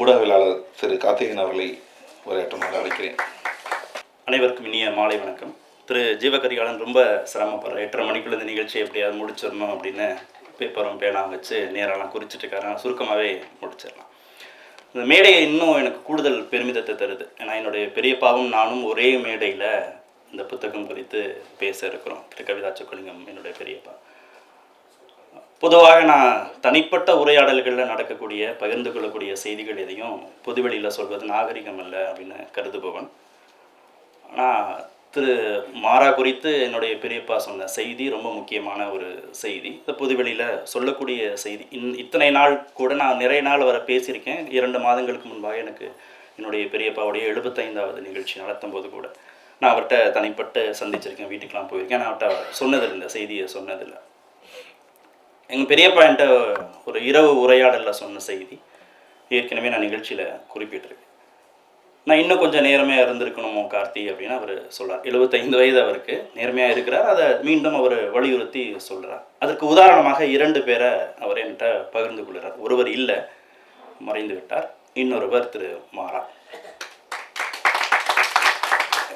ஊடகவியலாளர் திரு கார்த்திகன் அவர்களை உரையாற்றுமாறு அழைக்கிறேன். அனைவருக்கும் இனிய மாலை வணக்கம். திரு ஜீவகரிகாலன் ரொம்ப சிரமப்படுற எட்டரை மணிக்குள்ள இந்த நிகழ்ச்சியை எப்படியாவது முடிச்சிடணும் அப்படின்னு பேப்பரும் பேனாக வச்சு நேரெல்லாம் குறிச்சிட்டு இருக்காரு. நான் சுருக்கமாகவே முடிச்சிடலாம். இந்த மேடையை இன்னும் எனக்கு கூடுதல் பெருமிதத்தை தருது. ஏன்னா என்னுடைய பெரியப்பாவும் நானும் ஒரே மேடையில் இந்த புத்தகம் குறித்து பேச இருக்கிறோம். திரு கவிதா சொக்கலிங்கம் என்னுடைய பெரியப்பா. பொதுவாக நான் தனிப்பட்ட உரையாடல்களில் நடக்கக்கூடிய பகிர்ந்து கொள்ளக்கூடிய செய்திகள் எதையும் பொதுவெளியில் சொல்வது நாகரிகம் அல்ல அப்படின்னு கருதுபவன். ஆனால் திரு மாறா குறித்து என்னுடைய பெரியப்பா சொன்ன செய்தி ரொம்ப முக்கியமான ஒரு செய்தி. இந்த பொதுவெளியில் சொல்லக்கூடிய செய்தி. இன் இத்தனை நாள் கூட நான் நிறைய நாள் வர பேசியிருக்கேன். இரண்டு மாதங்களுக்கு முன்பாக எனக்கு என்னுடைய பெரியப்பாவுடைய எழுபத்தைந்தாவது நிகழ்ச்சி நடத்தும் போது கூட நான் அவர்கிட்ட தனிப்பட்டு சந்திச்சிருக்கேன். வீட்டுக்கெலாம் போயிருக்கேன். நான் அவர்கிட்ட சொன்னதில்லை இந்த செய்தியை சொன்னதில்லை. எங்கள் பெரியப்பா என்கிட்ட ஒரு இரவு உரையாடலில் சொன்ன செய்தி. ஏற்கனவே நான் நிகழ்ச்சியில் குறிப்பிட்டிருக்கேன். நான் இன்னும் கொஞ்சம் நேர்மையாக இருந்திருக்கணுமோ கார்த்தி அப்படின்னு அவர் சொல்கிறார் எழுபத்தைந்து வயது அவருக்கு. நேர்மையாக இருக்கிறார். அதை மீண்டும் அவர் வலியுறுத்தி சொல்கிறார் அதற்கு உதாரணமாக இரண்டு பேரை அவர் என்கிட்ட பகிர்ந்து கொள்கிறார். ஒருவர் இல்லை மறைந்து விட்டார். இன்னொருவர் திரு மாறா.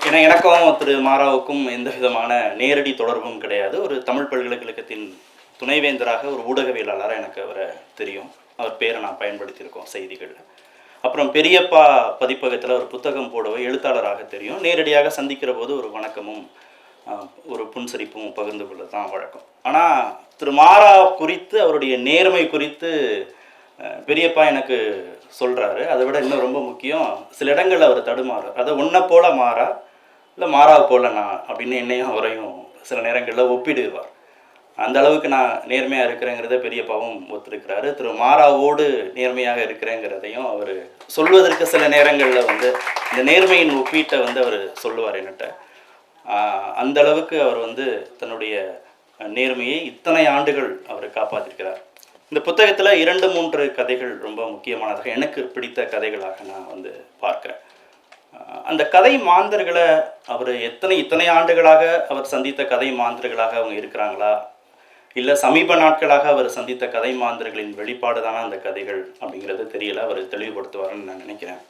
ஏன்னா எனக்கும் திரு மாராவுக்கும் எந்த விதமான நேரடி தொடர்பும் கிடையாது. ஒரு தமிழ் பல்கலைக்கழகத்தின் துணைவேந்தராக ஒரு ஊடகவியலாளராக எனக்கு அவரை தெரியும். அவர் பேரை நான் பயன்படுத்தியிருக்கோம் செய்திகளில். அப்புறம் பெரியப்பா பதிப்பகத்தில் ஒரு புத்தகம் போடவே எழுத்தாளராக தெரியும். நேரடியாக சந்திக்கிற போது ஒரு வணக்கமும் ஒரு புன்சரிப்பும் பகிர்ந்து கொள்ள தான் வழக்கம். ஆனால் திரு மாறா குறித்து அவருடைய நேர்மை குறித்து பெரியப்பா எனக்கு சொல்கிறாரு அதை விட இன்னும் ரொம்ப முக்கியம் சில இடங்களில் அவர் தடுமாறு அதை உன்னை போல மாறா இல்லை மாறா போல நான் அப்படின்னு என்னையும் அவரையும் சில நேரங்களில் ஒப்பிடுவார். அந்த அளவுக்கு நான் நேர்மையாக இருக்கிறேங்கிறத பெரியப்பாவும் ஒத்துருக்கிறாரு. திரு மாறாவோடு நேர்மையாக இருக்கிறேங்கிறதையும் அவர் சொல்வதற்கு சில நேரங்களில் வந்து இந்த நேர்மையின் ஒப்பீட்டை வந்து அவர் சொல்லுவார் என்கிட்ட. அந்த அளவுக்கு அவர் வந்து தன்னுடைய நேர்மையை இத்தனை ஆண்டுகள் அவர் காப்பாற்றிருக்கிறார் இந்த புத்தகத்தில் இரண்டு மூன்று கதைகள் ரொம்ப முக்கியமானதாக எனக்கு பிடித்த கதைகளாக நான் வந்து பார்க்குறேன். அந்த கதை மாந்தர்களை அவர் எத்தனை இத்தனை ஆண்டுகளாக அவர் சந்தித்த கதை மாந்தர்களாக அவங்க இருக்கிறாங்களா? இல்லை சமீப நாட்களாக அவர் சந்தித்த கதை மாந்தர்களின் வெளிப்பாடு தானே அந்த கதைகள் அப்படிங்கிறது தெரியல. அவர் தெளிவுபடுத்துவாருன்னு நான் நினைக்கிறேன்.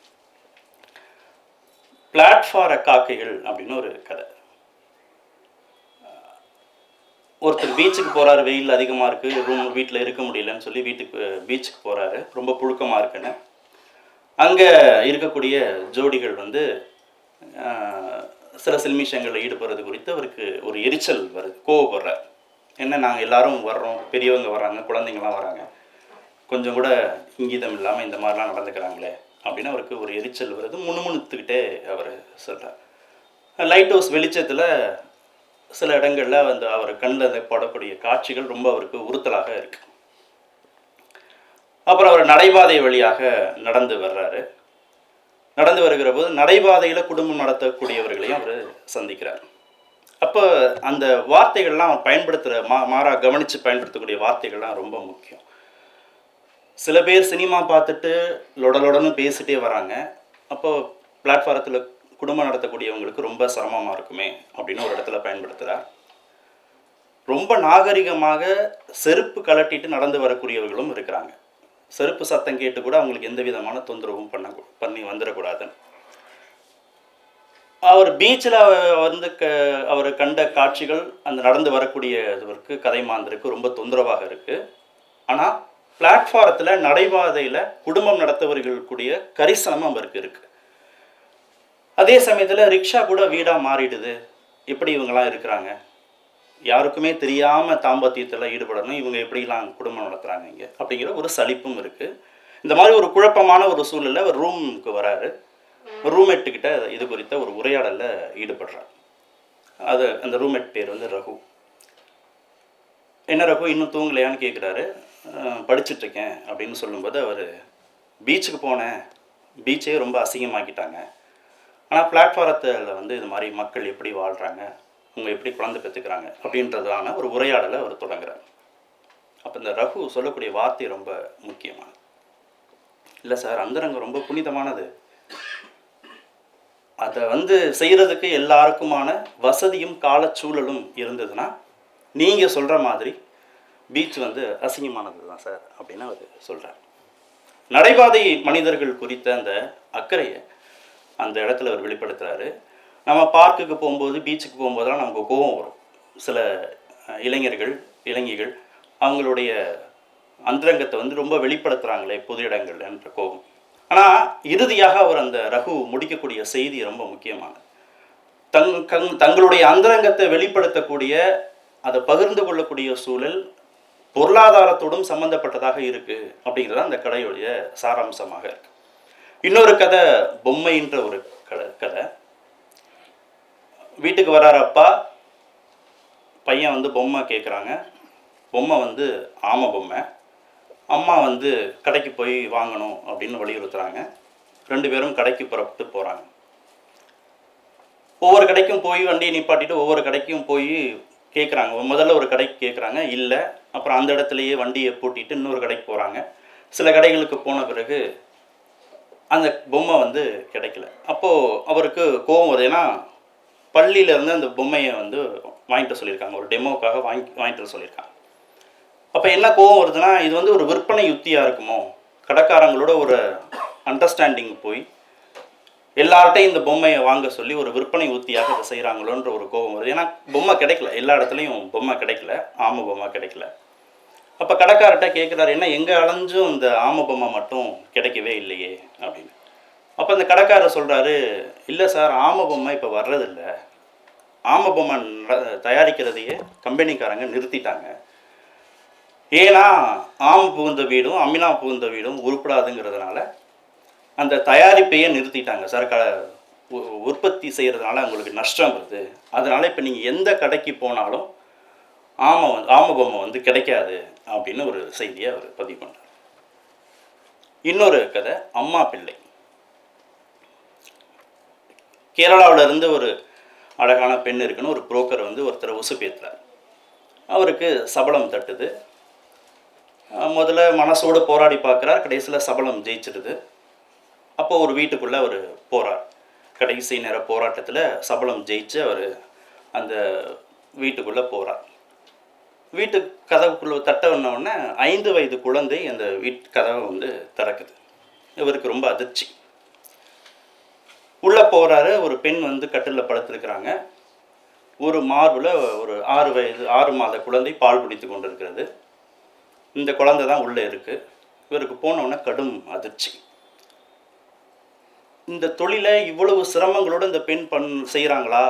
பிளாட்ஃபார் காக்கைகள் அப்படின்னு ஒரு கதை. ஒருத்தர் பீச்சுக்கு போறாரு வெயில் அதிகமாக இருக்குது ரூம் வீட்டில் இருக்க முடியலன்னு சொல்லி வீட்டுக்கு பீச்சுக்கு போறாரு. ரொம்ப புழுக்கமாக இருக்குன்னு. அங்கே இருக்கக்கூடிய ஜோடிகள் வந்து சில சில்மிஷங்களில் ஈடுபடுறது குறித்து அவருக்கு ஒரு எரிச்சல் வருது கோவப்படுறார். என்ன நாங்கள் எல்லாரும் வர்றோம். பெரியவங்க வர்றாங்க குழந்தைங்களாம் வராங்க கொஞ்சம் கூட இங்கீதம் இல்லாமல் இந்த மாதிரிலாம் நடந்துக்கிறாங்களே அப்படின்னு அவருக்கு ஒரு எரிச்சல் வருது. முணுமுணுத்துக்கிட்டே அவர் சொல்கிறார் லைட் ஹவுஸ் வெளிச்சத்தில் சில இடங்களில் வந்து அவர் கண்ணில் படக்கூடிய காட்சிகள் ரொம்ப அவருக்கு உறுத்தலாக இருக்கு. அப்புறம் அவர் நடைபாதை வழியாக நடந்து வர்றாரு. நடந்து வருகிற போது நடைபாதையில் குடும்பம் நடத்தக்கூடியவர்களையும் அவர் சந்திக்கிறார். அப்போ அந்த வார்த்தைகள்லாம் அவன் பயன்படுத்துகிற மா மாறாக கவனித்து பயன்படுத்தக்கூடிய வார்த்தைகள்லாம் ரொம்ப முக்கியம். சில பேர் சினிமா பார்த்துட்டு லொடலொடன்னு பேசிட்டே வராங்க. அப்போ பிளாட்ஃபாரத்தில் குடும்பம் நடத்தக்கூடியவங்களுக்கு ரொம்ப சிரமமாக இருக்குமே அப்படின்னு ஒரு இடத்துல பயன்படுத்துகிறார் ரொம்ப நாகரிகமாக செருப்பு கலட்டிட்டு நடந்து வரக்கூடியவர்களும் இருக்கிறாங்க. செருப்பு சத்தம் கேட்டு கூட அவங்களுக்கு எந்த விதமான தொந்தரவும் பண்ண பண்ணி வந்துடக்கூடாது அவர் பீச்சில் வந்து க அவர் கண்ட காட்சிகள் அந்த நடந்து வரக்கூடியவருக்கு கதை மாந்தருக்கு ரொம்ப தொந்தரவாக இருக்குது ஆனால் பிளாட்ஃபாரத்தில் நடைபாதையில் குடும்பம் நடத்தவர்கள் கூடிய கரிசனம் அவருக்கு இருக்குது அதே சமயத்தில் ரிக்ஷா கூட வீடாக மாறிடுது. எப்படி இவங்கெல்லாம் இருக்கிறாங்க? யாருக்குமே தெரியாமல் தாம்பத்தியத்தில் ஈடுபடணும். இவங்க எப்படிலாம் குடும்பம் நடத்துகிறாங்க இங்கே? அப்படிங்கிற ஒரு சலிப்பும் இருக்குது இந்த மாதிரி ஒரு குழப்பமான ஒரு சூழலில் ஒரு ரூமுக்கு வராரு. ரூம்மேட்டுக்கிட்ட இது குறித்த ஒரு உரையாடலில் ஈடுபடுறார். அது அந்த ரூம்மேட் பேர் வந்து ரகு. என்ன ரகு இன்னும் தூங்கலையான்னு கேட்குறாரு படிச்சுட்ருக்கேன் அப்படின்னு சொல்லும்போது அவர் பீச்சுக்கு போனேன். பீச்சே ரொம்ப அசிங்கமாக்கிட்டாங்க. ஆனால் பிளாட்ஃபாரத்தில் வந்து இது மாதிரி மக்கள் எப்படி வாழ்கிறாங்க அவங்க எப்படி குழந்தை பெற்றுக்கிறாங்க அப்படின்றதான ஒரு உரையாடலை அவர் தொடங்குறார். அப்போ இந்த ரகு சொல்லக்கூடிய வார்த்தை ரொம்ப முக்கியமானது. இல்லை சார் அந்தரங்கம் ரொம்ப புனிதமானது. அதை வந்து செய்கிறதுக்கு எல்லாருக்குமான வசதியும் காலச்சூழலும் இருந்ததுன்னா நீங்கள் சொல்கிற மாதிரி பீச் வந்து அசிங்கமானது தான் சார் அப்படின்னு அவர் சொல்கிறார் நடைபாதை மனிதர்கள் குறித்த அந்த அக்கறையை அந்த இடத்துல அவர் வெளிப்படுத்துகிறாரு நம்ம பார்க்குக்கு போகும்போது பீச்சுக்கு போகும்போதெல்லாம் நமக்கு கோபம் வரும். சில இளைஞர்கள் இளைஞர்கள் இளைஞிகள் அவங்களுடைய அந்தரங்கத்தை வந்து ரொம்ப வெளிப்படுத்துகிறாங்களே பொது இடங்கள்ன்ற கோபம். ஆனால் இறுதியாக அவர் அந்த ரகு முடிக்கக்கூடிய செய்தி ரொம்ப முக்கியமானது. தங் கங் தங்களுடைய அந்தரங்கத்தை வெளிப்படுத்தக்கூடிய அதை பகிர்ந்து கொள்ளக்கூடிய சூழல் பொருளாதாரத்தோடும் சம்பந்தப்பட்டதாக இருக்குது அப்படிங்கிறது அந்த கடையுடைய சாராம்சமாக இருக்கு. இன்னொரு கதை பொம்மைன்ற ஒரு கதை கதை. வீட்டுக்கு வராரு அப்பா. பையன் வந்து பொம்மை கேட்குறாங்க பொம்மை வந்து ஆமை பொம்மை. அம்மா வந்து கடைக்கு போய் வாங்கணும் அப்படின்னு வலியுறுத்துகிறாங்க ரெண்டு பேரும் கடைக்கு புறப்பட்டு போகிறாங்க ஒவ்வொரு கடைக்கும் போய் வண்டியை நிப்பாட்டிட்டு ஒவ்வொரு கடைக்கும் போய் கேட்குறாங்க முதல்ல ஒரு கடைக்கு கேட்குறாங்க இல்லை அப்புறம் அந்த இடத்துலையே வண்டியை பூட்டிட்டு இன்னொரு கடைக்கு போகிறாங்க சில கடைகளுக்கு போன பிறகு அந்த பொம்மை வந்து கிடைக்கல. அப்போது அவருக்கு கோவம் வருது. ஏன்னா பள்ளியிலேருந்து அந்த பொம்மையை வந்து வாங்கிட்டு சொல்லியிருக்காங்க. ஒரு டெமோக்காக வாங்கி வாங்கிட்டு சொல்லியிருக்காங்க. அப்போ என்ன கோவம் வருதுன்னா இது வந்து ஒரு விற்பனை யுத்தியாக இருக்குமோ? கடைக்காரங்களோட ஒரு அண்டர்ஸ்டாண்டிங் போய் எல்லார்ட்டையும் இந்த பொம்மையை வாங்க சொல்லி ஒரு விற்பனை உத்தியாக இதை செய்கிறாங்களோன்ற ஒரு கோபம் வருது. ஏன்னா பொம்மை கிடைக்கல. எல்லா இடத்துலையும் பொம்மை கிடைக்கல. ஆம பொம்மை கிடைக்கல. அப்போ கடைக்காரர்கிட்ட கேட்குறாரு என்ன எங்கே அலைஞ்சும் இந்த ஆம பொம்மை மட்டும் கிடைக்கவே இல்லையே? அப்படின்னு. அப்போ அந்த கடைக்காரர் சொல்கிறாரு இல்லை சார் ஆம பொம்மை இப்போ வர்றதில்ல. ஆம பொம்மை தயாரிக்கிறதையே கம்பெனிக்காரங்க நிறுத்திட்டாங்க. ஏன்னா ஆம் புகுந்த வீடும் அமினா புகுந்த வீடும் உருப்படாதுங்கிறதுனால அந்த தயாரிப்பையே நிறுத்திட்டாங்க. சார் உ- உற்பத்தி செய்கிறதுனால அவங்களுக்கு நஷ்டம் வருது. அதனால் இப்போ நீங்கள் எந்த கடைக்கு போனாலும் ஆமை வந்து ஆம பொம்மை வந்து கிடைக்காது அப்படின்னு ஒரு செய்தியை அவர் பதிவு பண்ணார் இன்னொரு கதை அம்மா பிள்ளை. கேரளாவிலேருந்து ஒரு அழகான பெண் இருக்குன்னு ஒரு புரோக்கர் வந்து ஒருத்தரை உசுப்பேத்துறார். அவருக்கு சபலம் தட்டுது. முதல்ல மனசோடு போராடி பார்க்குறார். கடைசியில் சபலம் ஜெயிச்சிடுது. அப்போ ஒரு வீட்டுக்குள்ளே அவர் போகிறார் கடைசி நேர போராட்டத்தில் சபலம் ஜெயிச்சு அவர் அந்த வீட்டுக்குள்ளே போகிறார் வீட்டு கதவுக்குள்ளே தட்ட வந்த உடனே ஐந்து வயது குழந்தை அந்த வீட்டு கதவை வந்து திறக்குது. இவருக்கு ரொம்ப அதிர்ச்சி. உள்ளே போகிறாரு ஒரு பெண் வந்து கட்டிலில் படுத்திருக்கிறாங்க. ஒரு மார்பில் ஒரு ஆறு வயது ஆறு மாத குழந்தை பால் குடித்து கொண்டிருக்கிறது. இந்த குழந்தை தான் உள்ளே இருக்குது இவருக்கு போன கடும் அதிர்ச்சி. இந்த தொழிலை இவ்வளவு சிரமங்களோடு இந்த பெண் பண் செய்கிறாங்களா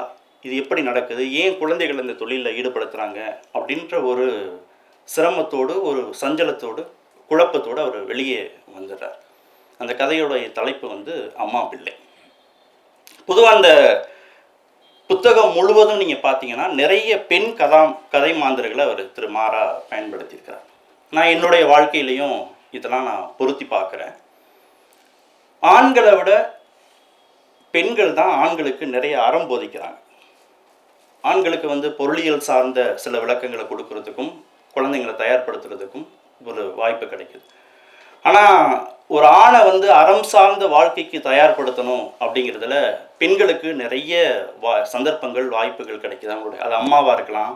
இது எப்படி நடக்குது? ஏன் குழந்தைகள் இந்த தொழிலில் ஈடுபடுத்துகிறாங்க அப்படின்ற ஒரு சிரமத்தோடு ஒரு சஞ்சலத்தோடு குழப்பத்தோடு அவர் வெளியே வந்துடுறார். அந்த கதையோடைய தலைப்பு வந்து அம்மா பிள்ளை. பொதுவாக அந்த புத்தகம் முழுவதும் நீங்கள் பார்த்தீங்கன்னா நிறைய பெண் கதாம் கதை மாந்தர்களை அவர் திரு. மாறா பயன்படுத்தியிருக்கிறார். நான் என்னுடைய வாழ்க்கையிலையும் இதெல்லாம் நான் பொருத்தி பார்க்குறேன். ஆண்களை விட பெண்கள் தான் ஆண்களுக்கு நிறைய அறம் போதிக்கிறாங்க. ஆண்களுக்கு வந்து பொருளியல் சார்ந்த சில விளக்கங்களை கொடுக்கறதுக்கும் குழந்தைங்களை தயார்படுத்துறதுக்கும் ஒரு வாய்ப்பு கிடைக்குது. ஆனால் ஒரு ஆணை வந்து அறம் சார்ந்த வாழ்க்கைக்கு தயார்படுத்தணும் அப்படிங்கிறதுல பெண்களுக்கு நிறைய வா சந்தர்ப்பங்கள் வாய்ப்புகள் கிடைக்குது. அவங்களுடைய அது அம்மாவாக இருக்கலாம்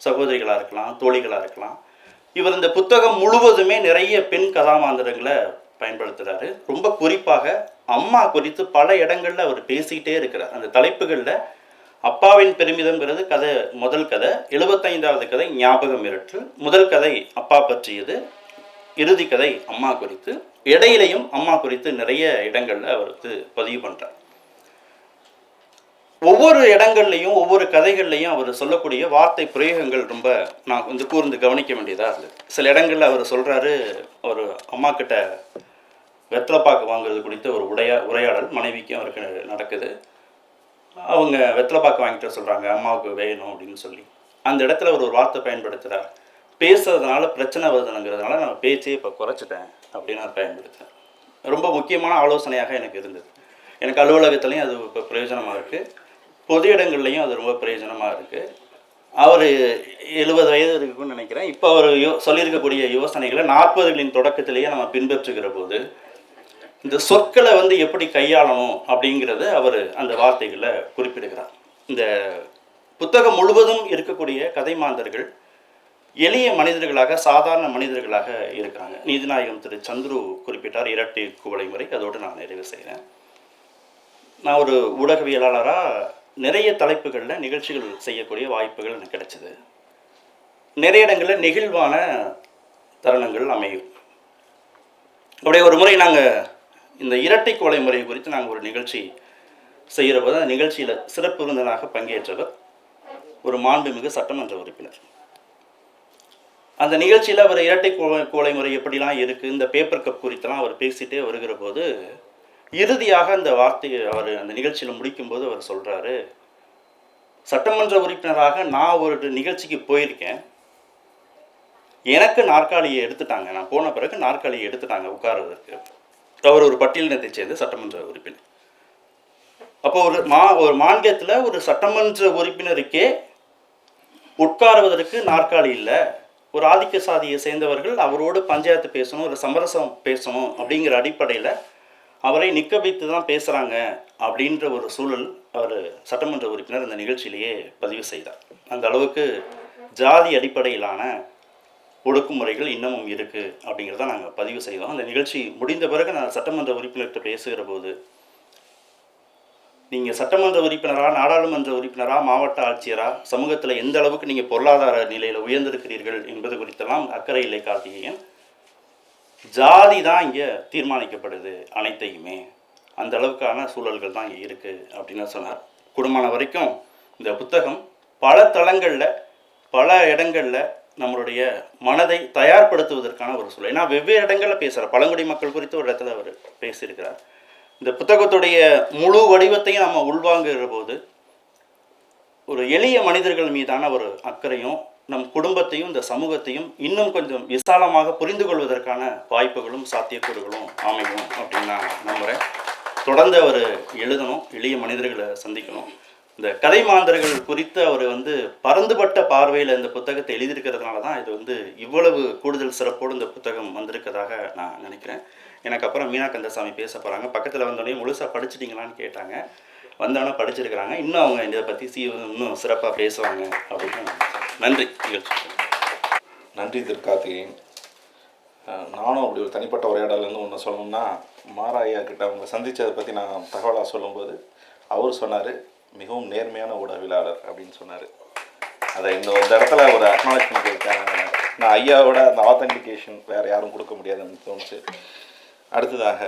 சகோதரிகளாக இருக்கலாம் தோழிகளாக இருக்கலாம். இவர் இந்த புத்தகம் முழுவதுமே நிறைய பெண் கதாமாந்திரங்களை பயன்படுத்துகிறாரு ரொம்ப குறிப்பாக அம்மா குறித்து பல இடங்களில் அவர் பேசிக்கிட்டே இருக்கிறார். அந்த தலைப்புகளில் அப்பாவின் பெருமிதம்ங்கிறது கதை முதல் கதை. எழுபத்தைந்தாவது கதை ஞாபகம் மிரட்டு முதல் கதை அப்பா பற்றியது. இறுதி கதை அம்மா குறித்து. இடையிலையும் அம்மா குறித்து நிறைய இடங்களில் அவர் பதிவு பண்ணுறார் ஒவ்வொரு இடங்கள்லையும் ஒவ்வொரு கதைகள்லையும் அவர் சொல்லக்கூடிய வார்த்தை பிரயோகங்கள் ரொம்ப நான் வந்து கூர்ந்து கவனிக்க வேண்டியதாக இருந்தது. சில இடங்களில் அவர் சொல்கிறாரு ஒரு அம்மா கிட்ட வெத்தலைப்பாக்கு வாங்குறது குறித்த ஒரு உடையா உரையாடல் மனைவிக்கும் அவருக்கு நடக்குது. அவங்க வெத்தலைப்பாக்கு வாங்கிட்டு சொல்கிறாங்க அம்மாவுக்கு வேணும் அப்படின்னு சொல்லி. அந்த இடத்துல அவர் ஒரு வார்த்தை பயன்படுத்துகிறார் பேசுறதுனால பிரச்சனை வருதுங்கிறதுனால நான் பேச்சே இப்போ குறைச்சிட்டேன் அப்படின்னு நான் பயன்படுத்துகிறேன் ரொம்ப முக்கியமான ஆலோசனையாக எனக்கு இருந்தது. எனக்கு அலுவலகத்துலேயும் அது இப்போ பிரயோஜனமாக இருக்குது பொது இடங்கள்லையும் அது ரொம்ப பிரயோஜனமாக இருக்குது அவர் எழுபது வயது இருக்குன்னு நினைக்கிறேன். இப்போ அவர் யோ சொல்லியிருக்கக்கூடிய யோசனைகளை நாற்பதுகளின் தொடக்கத்திலேயே நம்ம பின்பற்றுகிற போது இந்த சொற்களை வந்து எப்படி கையாளணும் அப்படிங்கிறத அவர் அந்த வார்த்தைகளை குறிப்பிடுகிறார். இந்த புத்தகம் முழுவதும் இருக்கக்கூடிய கதை மாந்தர்கள் எளிய மனிதர்களாக சாதாரண மனிதர்களாக இருக்கிறாங்க நீதிநாயகம் திரு. சந்துரு குறிப்பிட்டார் இரட்டை குவளை முறை. அதோடு நான் நிறைவு செய்கிறேன். நான் ஒரு ஊடகவியலாளராக நிறைய தலைப்புகளில் நிகழ்ச்சிகள் செய்யக்கூடிய வாய்ப்புகள் எனக்கு கிடைச்சிது. நிறைய இடங்களில் நெகிழ்வான தருணங்கள் அமையும். அப்படியே ஒரு முறை நாங்கள் இந்த இரட்டை கொலை முறை குறித்து நாங்கள் ஒரு நிகழ்ச்சி செய்கிற போது அந்த நிகழ்ச்சியில் சிறப்பு விருந்தினராக பங்கேற்றவர் ஒரு மாண்புமிகு சட்டமன்ற உறுப்பினர். அந்த நிகழ்ச்சியில் அவர் இரட்டை கோலை கொலை முறை எப்படிலாம் இருக்குது இந்த பேப்பர் கப் குறித்தெல்லாம் அவர் பேசிகிட்டே வருகிற போது இறுதியாக அந்த வார்த்தையை அவர் அந்த நிகழ்ச்சியில் முடிக்கும்போது அவர் சொல்கிறாரு சட்டமன்ற உறுப்பினராக நான் ஒரு நிகழ்ச்சிக்கு போயிருக்கேன். எனக்கு நாற்காலியை எடுத்துட்டாங்க. நான் போன பிறகு நாற்காலியை எடுத்துட்டாங்க உட்காருவதற்கு அவர் ஒரு பட்டியலினத்தை சேர்ந்த சட்டமன்ற உறுப்பினர். அப்போ ஒரு மா ஒரு மாநிலத்தில் ஒரு சட்டமன்ற உறுப்பினருக்கே உட்காருவதற்கு நாற்காலி இல்லை. ஒரு ஆதிக்க சாதியை சேர்ந்தவர்கள் அவரோடு பஞ்சாயத்து பேசணும் ஒரு சமரசம் பேசணும் அப்படிங்கிற அடிப்படையில் அவரை நிற்க வைத்து தான் பேசுகிறாங்க அப்படின்ற ஒரு சூழல் அவர் சட்டமன்ற உறுப்பினர் இந்த நிகழ்ச்சியிலேயே பதிவு செய்தார். அந்த அளவுக்கு ஜாதி அடிப்படையிலான ஒடுக்குமுறைகள் இன்னமும் இருக்குது அப்படிங்கிறத நாங்கள் பதிவு செய்தோம். அந்த நிகழ்ச்சி முடிந்த பிறகு நான் சட்டமன்ற உறுப்பினர்கிட்ட பேசுகிற போது நீங்கள் சட்டமன்ற உறுப்பினரா நாடாளுமன்ற உறுப்பினராக மாவட்ட ஆட்சியராக சமூகத்தில் எந்த அளவுக்கு நீங்கள் பொருளாதார நிலையில் உயர்ந்திருக்கிறீர்கள் என்பது குறித்தெல்லாம் அக்கறை இல்லை கார்த்திகேயன் ஜாதி தான் இங்கே தீர்மானிக்கப்படுது அனைத்தையுமே. அந்த அளவுக்கான சூழல்கள் தான் இங்கே இருக்குது அப்படின்னு சொன்னார். குடும்பம் வரைக்கும் இந்த புத்தகம் பல தளங்களில் பல இடங்களில் நம்மளுடைய மனதை தயார்படுத்துவதற்கான ஒரு சூழல். ஏன்னா வெவ்வேறு இடங்களில் பேசுகிறார் பழங்குடி மக்கள் குறித்து ஒரு இடத்துல அவர் பேசியிருக்கிறார். இந்த புத்தகத்துடைய முழு வடிவத்தையும் நம்ம உள்வாங்குகிற போது ஒரு எளிய மனிதர்கள் மீதான ஒரு அக்கறையும் நம் குடும்பத்தையும் இந்த சமூகத்தையும் இன்னும் கொஞ்சம் விசாலமாக புரிந்து கொள்வதற்கான வாய்ப்புகளும் சாத்தியக்கூறுகளும் அமையும் அப்படின்னு நான் நம்புகிறேன் தொடர்ந்து அவர் எழுதணும் எளிய மனிதர்களை சந்திக்கணும். இந்த கதை மாந்தர்கள் குறித்து அவர் வந்து பறந்துபட்ட பார்வையில் இந்த புத்தகத்தை எழுதியிருக்கிறதுனால தான் இது வந்து இவ்வளவு கூடுதல் சிறப்போடு இந்த புத்தகம் வந்திருக்கதாக நான் நினைக்கிறேன். எனக்கு அப்புறம் மீனா கந்தசாமி பேச போகிறாங்க பக்கத்தில் வந்தோடனே முழுசாக படிச்சிட்டிங்களான்னு கேட்டாங்க. வந்தோடனே படிச்சிருக்கிறாங்க. இன்னும் அவங்க இதை பற்றி சி இன்னும் சிறப்பாக பேசுவாங்க அப்படின்னு நன்றி. நன்றி திரு நானும் அப்படி ஒரு தனிப்பட்ட உரையாடலேருந்து ஒன்று சொல்லணும்னா மாராயா கிட்ட அவங்க சந்தித்ததை பற்றி நான் தகவலாக சொல்லும்போது அவர் சொன்னார் மிகவும் நேர்மையான ஊடகவியலாளர் அப்படின்னு சொன்னார். அதை இந்த இந்த இடத்துல ஒரு அக்னாலஜ்மெண்ட் இருக்காங்க நான் ஐயாவோட அந்த ஆத்தன்டிகேஷன் வேறு யாரும் கொடுக்க முடியாதுன்னு தோணுச்சு. அடுத்ததாக